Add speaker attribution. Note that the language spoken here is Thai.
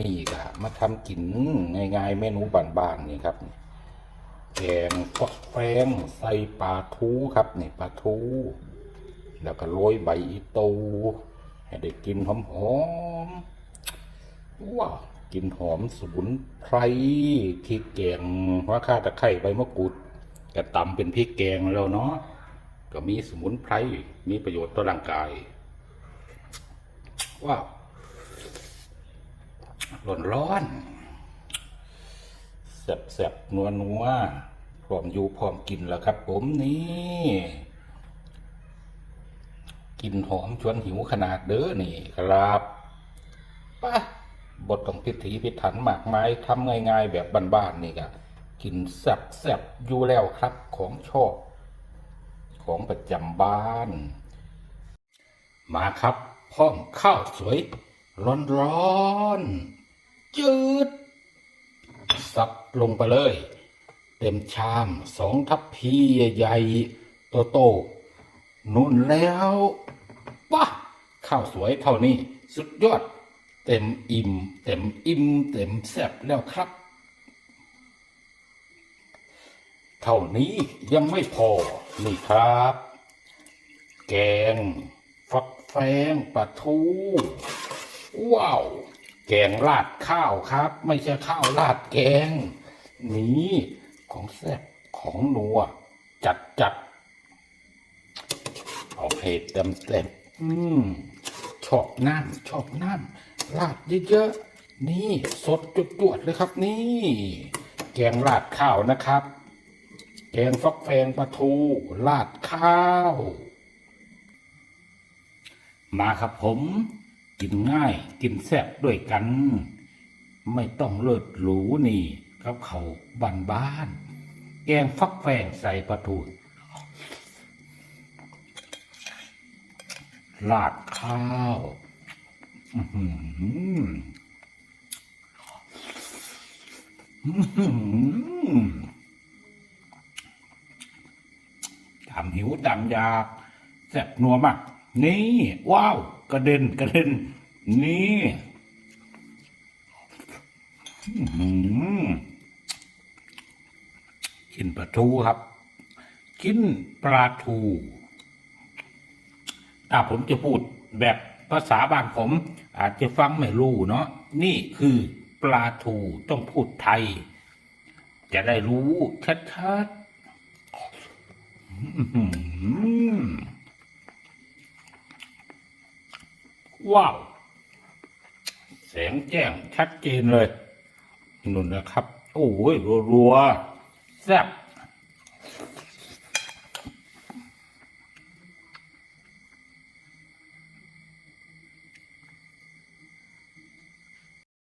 Speaker 1: นี่ก็มาทำกินง่ายๆเมนูบ้านๆนี่ครับแกงฟักแฟงใส่ปลาทูครับนี่ปลาทู แล้วก็โรยใบอีตูให้ได้กินหอมๆว้าวกินหอมสมุนไพรพริกแกงว่าข้าตะไคร้ใบมะกรูดก็ตำเป็นพริกแกงแล้วเนาะก็มีสมุนไพรมีประโยชน์ต่อร่างกายว้าว ร้อนร้อนๆแสบแสบนัวนัวๆพร้อมอยู่พร้อมกินแล้วครับ ผมนี่กินหอมชวนหิวขนาดเด้อนี่ครับป้าบทต้องพิถีพิถันหมากไมายทำง่ายๆ แบบบ้านๆนี่ก็กินแซ่บแซ่บๆอยู่แล้วครับของชอบ ของประจำบ้าน มาครับ พร้อมข้าวสวย ร้อนๆ จืดสับลงไปเลย เต็มชามสองทัพพีใหญ่โตโตๆนุ่นแล้วว้าข้าวสวยเท่านี้ สุดยอด เต็มอิ่ม เต็มอิ่ม เต็มแซ่บแล้วครับ เท่านี้ยังไม่พอ นี่ครับ แกง ฟักแฟงปลาทู ว้าว แกงราดข้าวครับ ไม่ใช่ข้าวราดแกง นี่ของแซ่บของนัว จัดจัดเอาเผ็ดเต็มเต็มอืมชอบน้ำชอบน้ำราดเยอะๆนี่สดจวดเลยครับ นี่ แกงราดข้าวนะครับ แกงฟักแฟงปลาทูราดข้าว มาครับผม กินง่ายกินแซ่บด้วยกัน ไม่ต้องเลิศหรูนี่กับเขาบ้านบ้าน แกงฟักแฟงใส่ปลาทูลาดข้าวทำหิวตามอยากแซ่บนัวมาก นี่ ว้าว กระเด็นกระเด็น นี่อื้อหือกินปลาทูครับ กินปลาทูถ้าผมจะพูดแบบภาษาบ้านผม อาจจะฟังไม่รู้เนาะนี่คือปลาทูต้องพูดไทย จะได้รู้ชัดๆอื้อหือ ว้าว แสงแจ้งชัดเจนเลยนุ่นนะครับ โอ้ยรัวๆแซ่บ